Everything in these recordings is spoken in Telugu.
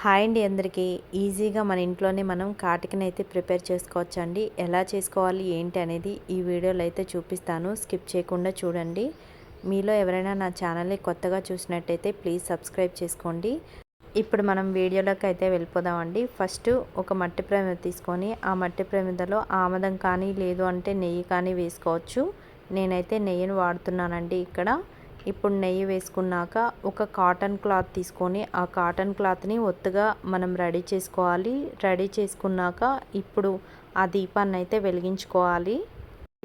హాయ్ అండి అందరికీ. ఈజీగా మన ఇంట్లోనే మనం కాటికని అయితే ప్రిపేర్ చేసుకోవచ్చు అండి ఎలా చేసుకోవాలి ఏంటి అనేది ఈ వీడియోలో అయితే చూపిస్తాను. స్కిప్ చేయకుండా చూడండి. మీలో ఎవరైనా నా ఛానల్ని కొత్తగా చూసినట్టయితే ప్లీజ్ సబ్స్క్రైబ్ చేసుకోండి. ఇప్పుడు మనం వీడియోలోకి అయితే వెళ్ళిపోదామండి. ఫస్ట్ ఒక మట్టి ప్రమిద తీసుకొని ఆ మట్టి ప్రమిదలో ఆమదం కానీ లేదు అంటే నెయ్యి కానీ వేసుకోవచ్చు. నేనైతే నెయ్యిని వాడుతున్నానండి ఇక్కడ. ఇప్పుడు నెయ్యి వేసుకున్నాక ఒక కాటన్ క్లాత్ తీసుకొని ఆ కాటన్ క్లాత్ని ఒత్తుగా మనం రెడీ చేసుకోవాలి. రెడీ చేసుకున్నాక ఇప్పుడు ఆ దీపాన్ని అయితే వెలిగించుకోవాలి.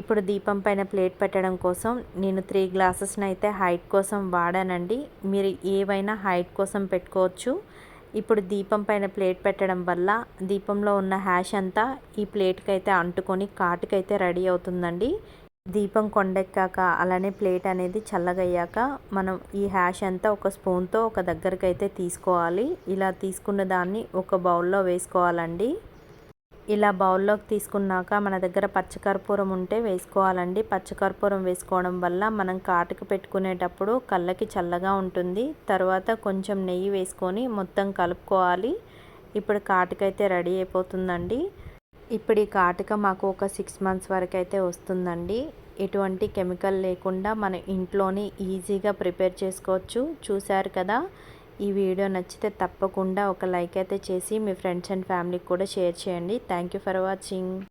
ఇప్పుడు దీపం పైన ప్లేట్ పెట్టడం కోసం నేను త్రీ గ్లాసెస్ని అయితే హైట్ కోసం వాడానండి. మీరు ఏవైనా హైట్ కోసం పెట్టుకోవచ్చు. ఇప్పుడు దీపం పైన ప్లేట్ పెట్టడం వల్ల దీపంలో ఉన్న హ్యాష్ అంతా ఈ ప్లేట్కి అయితే అంటుకొని కాటుకైతే రెడీ అవుతుందండి. దీపం కొండెక్కాక అలానే ప్లేట్ అనేది చల్లగయ్యాక మనం ఈ హ్యాష్ అంతా ఒక స్పూన్తో ఒక దగ్గరికి అయితే తీసుకోవాలి. ఇలా తీసుకున్న దాన్ని ఒక బౌల్లో వేసుకోవాలండి. ఇలా బౌల్లోకి తీసుకున్నాక మన దగ్గర పచ్చకర్పూరం ఉంటే వేసుకోవాలండి. పచ్చకర్పూరం వేసుకోవడం వల్ల మనం కాటుకు పెట్టుకునేటప్పుడు కళ్ళకి చల్లగా ఉంటుంది. తర్వాత కొంచెం నెయ్యి వేసుకొని మొత్తం కలుపుకోవాలి. ఇప్పుడు కాటుకైతే రెడీ అయిపోతుందండి. ఇప్పుడు ఈ కాటుక మాకు ఒక సిక్స్ మంత్స్ వరకు అయితే వస్తుందండి. ఎటువంటి కెమికల్ లేకుండా మన ఇంట్లోనే ఈజీగా ప్రిపేర్ చేసుకోవచ్చు. చూశారు కదా? ఈ వీడియో నచ్చితే తప్పకుండా ఒక లైక్ అయితే చేసి మీ ఫ్రెండ్స్ అండ్ ఫ్యామిలీకి కూడా షేర్ చేయండి. Thank you for watching.